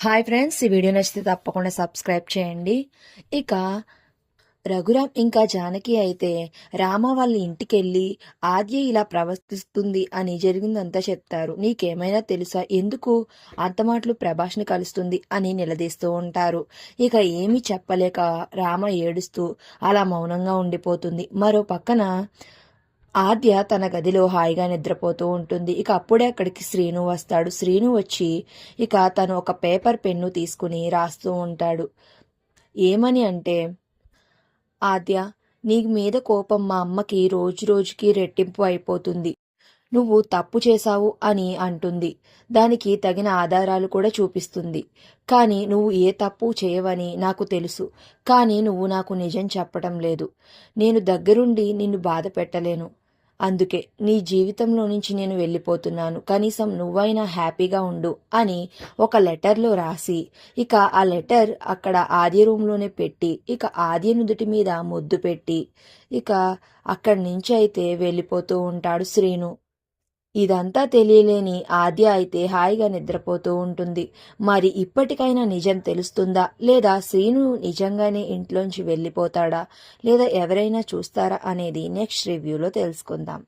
Hi friends ఈ video నచ్చితే తప్పకుండా సబ్స్క్రైబ్ చేయండి. ఇక రఘురామ్ ఇంకా జానకి అయితే రామ వాళ్ళ ఇంటికెళ్ళి ఆద్య ఇలా ప్రవర్తిస్తుంది అని జరిగిందంతా చెప్తారు. నీకేమైనా తెలుసా? ఎందుకు అంత మాటలు ప్రభాష్ని కలుస్తుంది అని నిలదీస్తూ ఉంటారు. ఇక ఏమీ చెప్పలేక రామ ఏడుస్తూ అలా మౌనంగా ఉండిపోతుంది. మరో పక్కన ఆద్య తన గదిలో హాయిగా నిద్రపోతూ ఉంటుంది. ఇక అప్పుడే అక్కడికి శ్రీను వస్తాడు. శ్రీను వచ్చి ఇక తను ఒక పేపర్ పెన్ను తీసుకుని రాస్తూ ఉంటాడు. ఏమని అంటే ఆద్య నీ మీద కోపం మా అమ్మకి రోజు రోజుకి రెట్టింపు అయిపోతుంది. నువ్వు తప్పు చేశావు అని అంటుంది. దానికి తగిన ఆధారాలు కూడా చూపిస్తుంది. కానీ నువ్వు ఏ తప్పు చేయవని నాకు తెలుసు. కానీ నువ్వు నాకు నిజం చెప్పడం లేదు. నేను దగ్గరుండి నిన్ను బాధ పెట్టలేను. అందుకే నీ జీవితంలో నుంచి నేను వెళ్ళిపోతున్నాను. కనీసం నువ్వైనా హ్యాపీగా ఉండు అని ఒక లెటర్లో రాసి ఇక ఆ లెటర్ అక్కడ ఆద్య రూమ్లోనే పెట్టి ఇక ఆద్య నుదుటి మీద ముద్దు పెట్టి ఇక అక్కడి నుంచి అయితే వెళ్ళిపోతూ ఉంటాడు శ్రీను. ఇదంతా తెలియలేని ఆద్య అయితే హాయిగా నిద్రపోతూ ఉంటుంది. మరి ఇప్పటికైనా నిజం తెలుస్తుందా? లేదా శ్రీను నిజంగానే ఇంట్లోంచి వెళ్ళిపోతాడా? లేదా ఎవరైనా చూస్తారా అనేది నెక్స్ట్ రివ్యూలో తెలుసుకుందాం.